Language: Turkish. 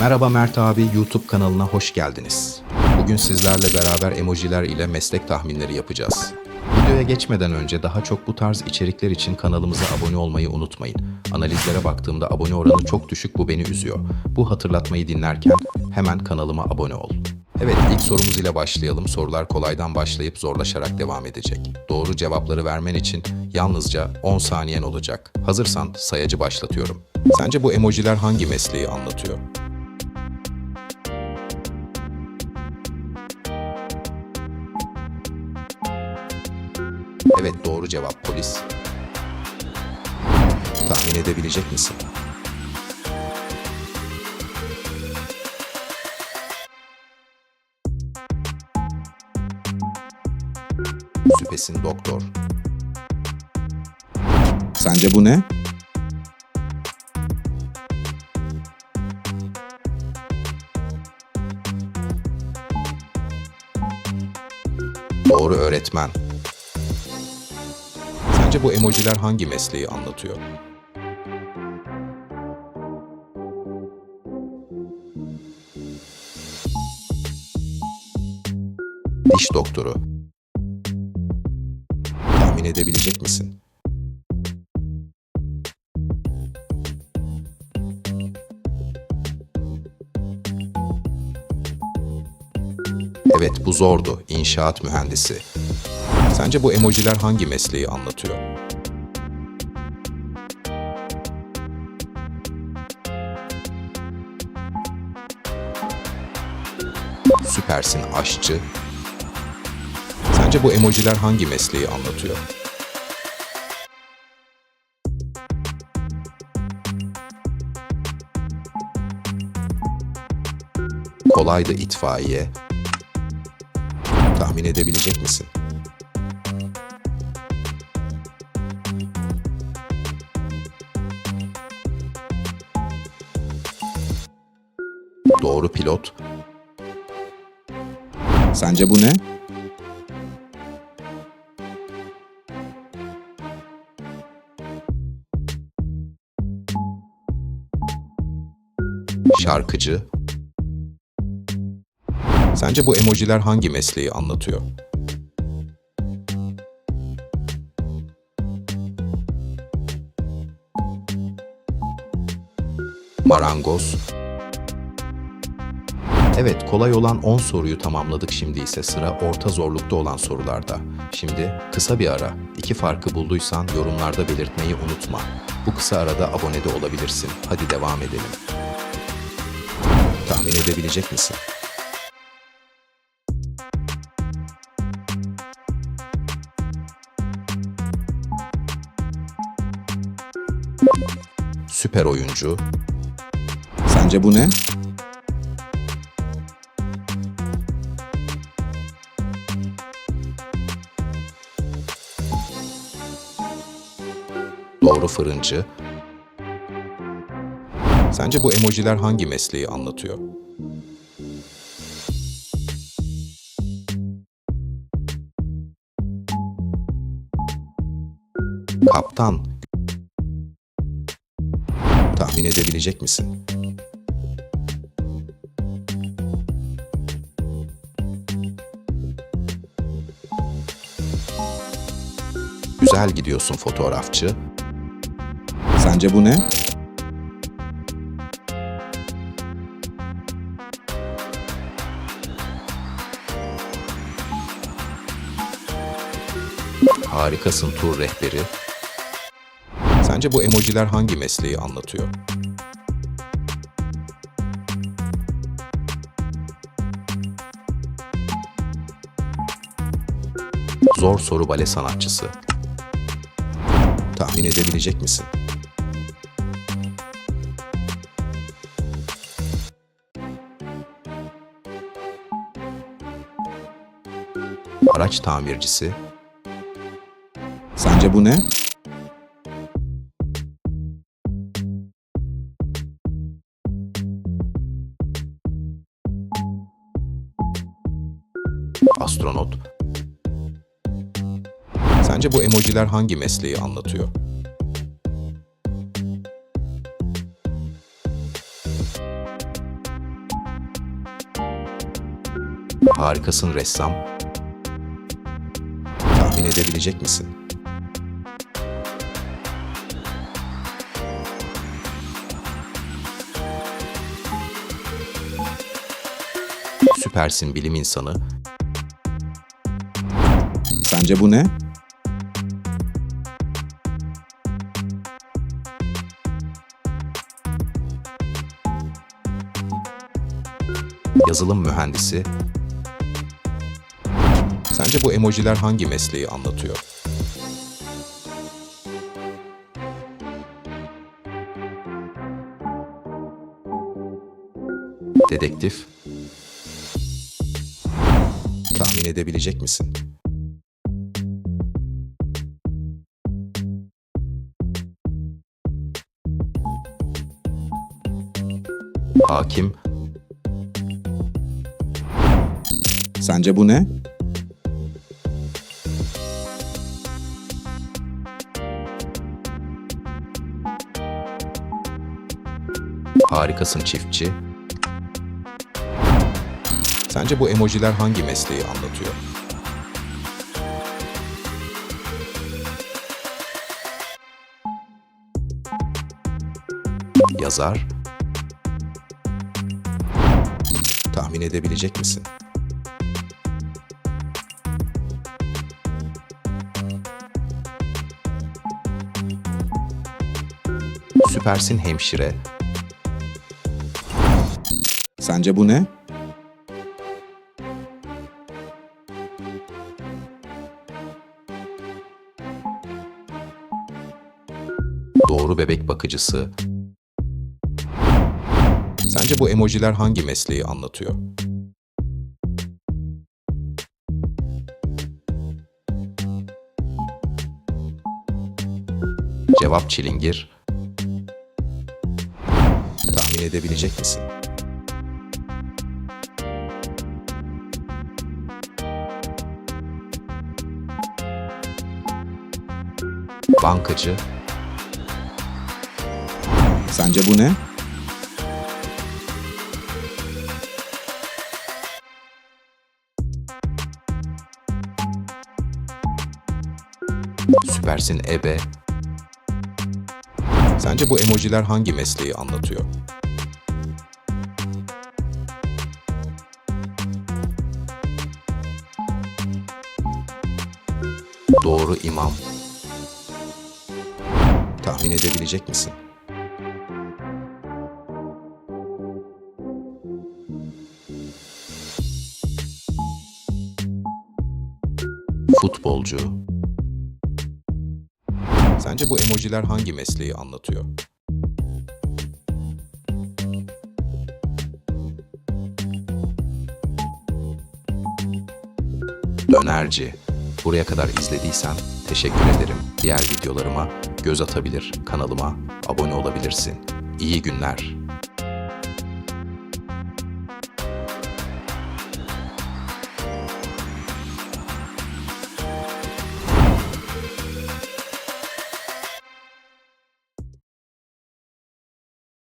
Merhaba Mert abi YouTube kanalına hoş geldiniz. Bugün sizlerle beraber emojiler ile meslek tahminleri yapacağız. Videoya geçmeden önce daha çok bu tarz içerikler için kanalımıza abone olmayı unutmayın. Analizlere baktığımda abone oranı çok düşük bu beni üzüyor. Bu hatırlatmayı dinlerken hemen kanalıma abone ol. Evet ilk sorumuz ile başlayalım. Sorular kolaydan başlayıp zorlaşarak devam edecek. Doğru cevapları vermen için yalnızca 10 saniyen olacak. Hazırsan sayacı başlatıyorum. Sence bu emojiler hangi mesleği anlatıyor? Evet doğru cevap polis. Tahmin edebilecek misin? Süpesin doktor. Sence bu ne? Doğru öğretmen. Sence bu emojiler hangi mesleği anlatıyor? Diş doktoru. Tahmin edebilecek misin? Evet bu zordu. İnşaat mühendisi. Sence bu emojiler hangi mesleği anlatıyor? Süpersin aşçı. Sence bu emojiler hangi mesleği anlatıyor? Kolaydı itfaiye. Tahmin edebilecek misin? Doğru pilot. Sence bu ne? Şarkıcı. Sence bu emojiler hangi mesleği anlatıyor? Marangoz. Evet, kolay olan 10 soruyu tamamladık. Şimdi ise sıra orta zorlukta olan sorularda. Şimdi kısa bir ara. İki farkı bulduysan yorumlarda belirtmeyi unutma. Bu kısa arada abone de olabilirsin. Hadi devam edelim. Tahmin edebilecek misin? Süper oyuncu. Sence bu ne? Doğru fırıncı. Sence bu emojiler hangi mesleği anlatıyor? Kaptan. Tahmin edebilecek misin? Güzel gidiyorsun fotoğrafçı. Sence bu ne? Harikasın tur rehberi. Sence bu emojiler hangi mesleği anlatıyor? Zor soru bale sanatçısı. Tahmin edebilecek misin? araç tamircisi. Sence bu ne? Astronot. Sence bu emojiler hangi mesleği anlatıyor? Harikasın ressam. Edebilecek misin? Süpersin bilim insanı. Sence bu ne? Yazılım mühendisi. Sence bu emojiler hangi mesleği anlatıyor? Dedektif. Tahmin edebilecek misin? Hakim. Sence bu ne? Harikasın çiftçi. Sence bu emojiler hangi mesleği anlatıyor? Yazar. Tahmin edebilecek misin? Süpersin hemşire. Sence bu ne? Doğru bebek bakıcısı. Sence bu emojiler hangi mesleği anlatıyor? Cevap çilingir. Tahmin edebilecek misin? Bankacı. Sence bu ne? Süpersin ebe. Sence bu emojiler hangi mesleği anlatıyor? Doğru imam. Tahmin edebilecek misin? Futbolcu. Sence bu emojiler hangi mesleği anlatıyor? Dönerci. Buraya kadar izlediysen teşekkür ederim. Diğer videolarıma göz atabilir, kanalıma abone olabilirsin. İyi günler.